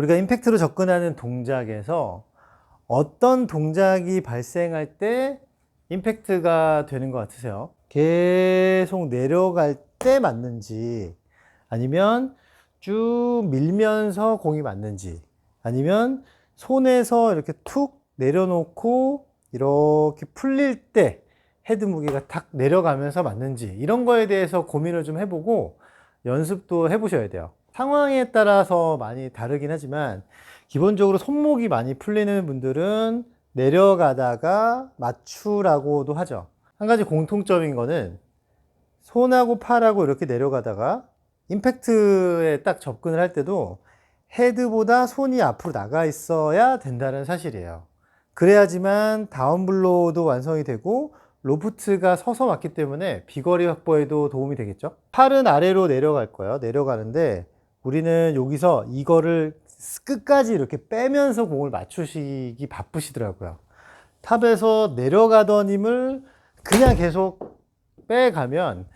우리가 임팩트로 접근하는 동작에서 어떤 동작이 발생할 때 임팩트가 되는 것 같으세요? 계속 내려갈 때 맞는지 아니면 쭉 밀면서 공이 맞는지 아니면 손에서 이렇게 툭 내려놓고 이렇게 풀릴 때 헤드 무게가 탁 내려가면서 맞는지 이런 거에 대해서 고민을 좀 해보고 연습도 해보셔야 돼요. 상황에 따라서 많이 다르긴 하지만 기본적으로 손목이 많이 풀리는 분들은 내려가다가 맞추라고도 하죠. 한 가지 공통점인 거는 손하고 팔하고 이렇게 내려가다가 임팩트에 딱 접근을 할 때도 헤드보다 손이 앞으로 나가 있어야 된다는 사실이에요. 그래야지만 다운블로우도 완성이 되고 로프트가 서서 맞기 때문에 비거리 확보에도 도움이 되겠죠. 팔은 아래로 내려갈 거예요. 내려가는데 우리는 여기서 이거를 끝까지 이렇게 빼면서 공을 맞추시기 바쁘시더라고요. 탑에서 내려가던 힘을 그냥 계속 빼가면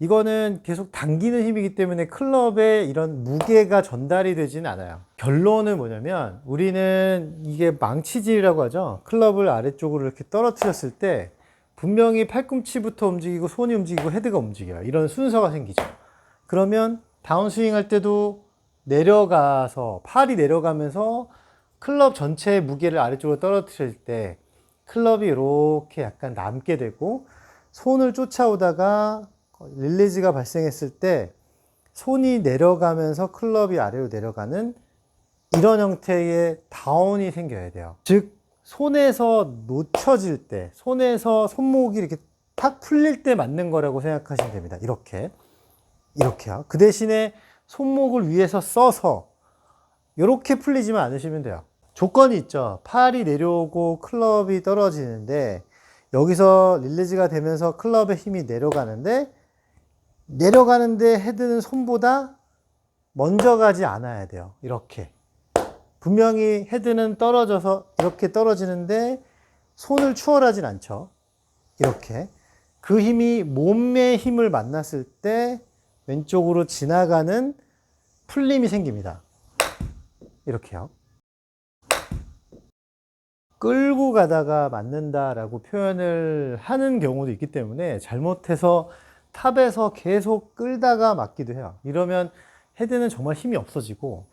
이거는 계속 당기는 힘이기 때문에 클럽에 이런 무게가 전달이 되지는 않아요. 결론은 뭐냐면 우리는 이게 망치질이라고 하죠. 클럽을 아래쪽으로 이렇게 떨어뜨렸을 때 분명히 팔꿈치부터 움직이고 손이 움직이고 헤드가 움직여요. 이런 순서가 생기죠. 그러면 다운스윙 할 때도 내려가서 팔이 내려가면서 클럽 전체의 무게를 아래쪽으로 떨어뜨릴 때 클럽이 이렇게 약간 남게 되고 손을 쫓아오다가 릴리즈가 발생했을 때 손이 내려가면서 클럽이 아래로 내려가는 이런 형태의 다운이 생겨야 돼요. 즉 손에서 놓쳐질 때, 손에서 손목이 이렇게 탁 풀릴 때 맞는 거라고 생각하시면 됩니다. 이렇게. 이렇게요. 그 대신에 손목을 위에서 써서 이렇게 풀리지만 않으시면 돼요. 조건이 있죠. 팔이 내려오고 클럽이 떨어지는데 여기서 릴리즈가 되면서 클럽의 힘이 내려가는데 내려가는데 헤드는 손보다 먼저 가지 않아야 돼요. 이렇게. 분명히 헤드는 떨어져서 이렇게 떨어지는데 손을 추월하진 않죠. 이렇게. 그 힘이 몸의 힘을 만났을 때 왼쪽으로 지나가는 풀림이 생깁니다. 이렇게요. 끌고 가다가 맞는다라고 표현을 하는 경우도 있기 때문에 잘못해서 탑에서 계속 끌다가 맞기도 해요. 이러면 헤드는 정말 힘이 없어지고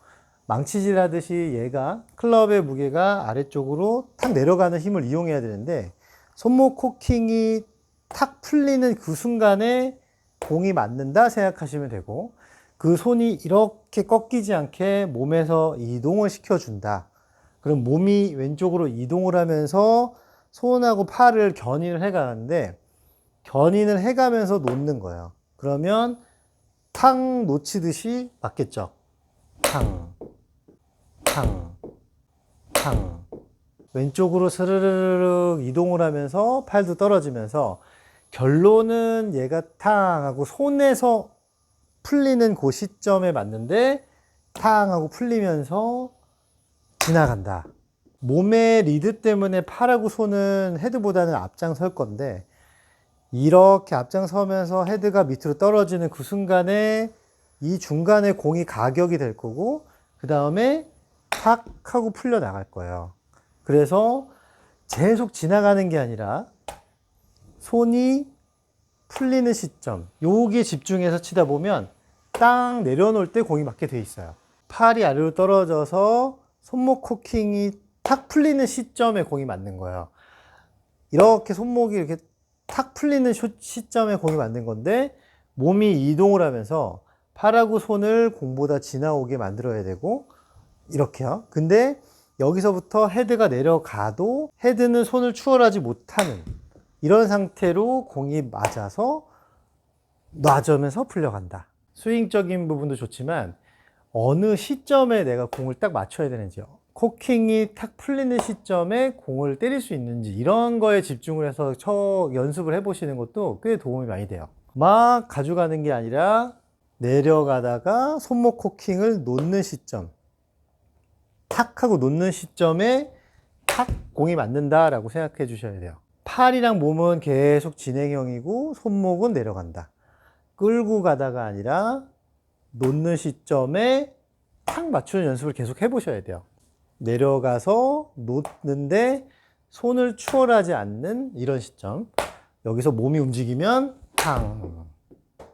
망치질 하듯이 얘가 클럽의 무게가 아래쪽으로 탁 내려가는 힘을 이용해야 되는데 손목 코킹이 탁 풀리는 그 순간에 공이 맞는다 생각하시면 되고 그 손이 이렇게 꺾이지 않게 몸에서 이동을 시켜준다. 그럼 몸이 왼쪽으로 이동을 하면서 손하고 팔을 견인을 해가는데 견인을 해가면서 놓는 거예요. 그러면 탕 놓치듯이 맞겠죠. 탕, 탕, 탕. 왼쪽으로 스르르르 이동을 하면서 팔도 떨어지면서 결론은 얘가 탕 하고 손에서 풀리는 그 시점에 맞는데 탕 하고 풀리면서 지나간다. 몸의 리드 때문에 팔하고 손은 헤드보다는 앞장설 건데 이렇게 앞장서면서 헤드가 밑으로 떨어지는 그 순간에 이 중간에 공이 가격이 될 거고 그 다음에 탁 하고 풀려 나갈 거예요. 그래서 계속 지나가는 게 아니라 손이 풀리는 시점 여기에 집중해서 치다 보면 딱 내려놓을 때 공이 맞게 돼 있어요. 팔이 아래로 떨어져서 손목 코킹이 탁 풀리는 시점에 공이 맞는 거예요. 이렇게 손목이 이렇게 탁 풀리는 쇼- 시점에 공이 맞는 건데 몸이 이동을 하면서 팔하고 손을 공보다 지나오게 만들어야 되고 이렇게요. 근데 여기서부터 헤드가 내려가도 헤드는 손을 추월하지 못하는 이런 상태로 공이 맞아서 놔주면서 풀려간다. 스윙적인 부분도 좋지만 어느 시점에 내가 공을 딱 맞춰야 되는지요. 코킹이 탁 풀리는 시점에 공을 때릴 수 있는지 이런 거에 집중을 해서 쳐 연습을 해보시는 것도 꽤 도움이 많이 돼요. 막 가져가는 게 아니라 내려가다가 손목 코킹을 놓는 시점, 탁 하고 놓는 시점에 탁 공이 맞는다라고 생각해 주셔야 돼요. 팔이랑 몸은 계속 진행형이고 손목은 내려간다. 끌고 가다가 아니라 놓는 시점에 탁 맞추는 연습을 계속 해보셔야 돼요. 내려가서 놓는데 손을 추월하지 않는 이런 시점. 여기서 몸이 움직이면 탕.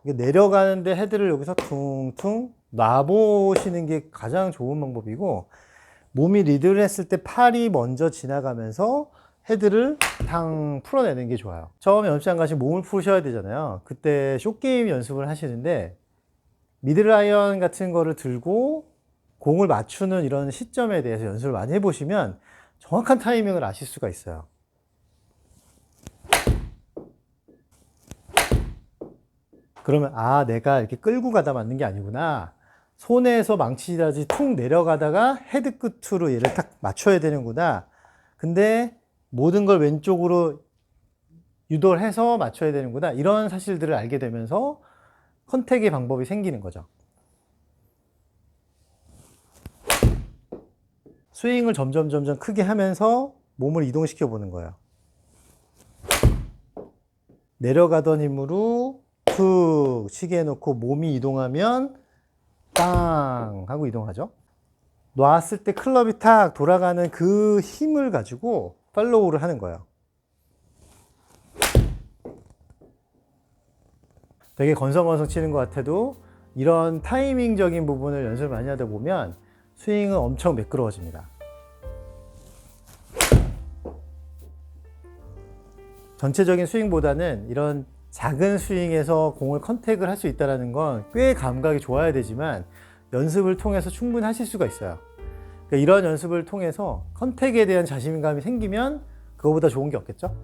내려가는데 헤드를 여기서 퉁퉁 놔보시는 게 가장 좋은 방법이고 몸이 리드를 했을 때 팔이 먼저 지나가면서 헤드를 탕 풀어내는 게 좋아요. 처음에 연습장 가시면 몸을 푸셔야 되잖아요. 그때 쇼게임 연습을 하시는데 미들아이언 같은 거를 들고 공을 맞추는 이런 시점에 대해서 연습을 많이 해보시면 정확한 타이밍을 아실 수가 있어요. 그러면 아 내가 이렇게 끌고 가다 맞는 게 아니구나. 손에서 망치다지 툭 내려가다가 헤드 끝으로 얘를 딱 맞춰야 되는구나. 근데 모든 걸 왼쪽으로 유도를 해서 맞춰야 되는구나. 이런 사실들을 알게 되면서 컨택의 방법이 생기는 거죠. 스윙을 점점 점점 크게 하면서 몸을 이동시켜 보는 거예요. 내려가던 힘으로 툭 치게 해놓고 몸이 이동하면 땅 하고 이동하죠. 놨을 때 클럽이 탁 돌아가는 그 힘을 가지고 팔로우를 하는 거예요. 되게 건성건성 치는 것 같아도 이런 타이밍적인 부분을 연습을 많이 하다 보면 스윙은 엄청 매끄러워집니다. 전체적인 스윙보다는 이런 작은 스윙에서 공을 컨택을 할 수 있다는 건 꽤 감각이 좋아야 되지만 연습을 통해서 충분히 하실 수가 있어요. 그러니까 이런 연습을 통해서 컨택에 대한 자신감이 생기면 그거보다 좋은 게 없겠죠?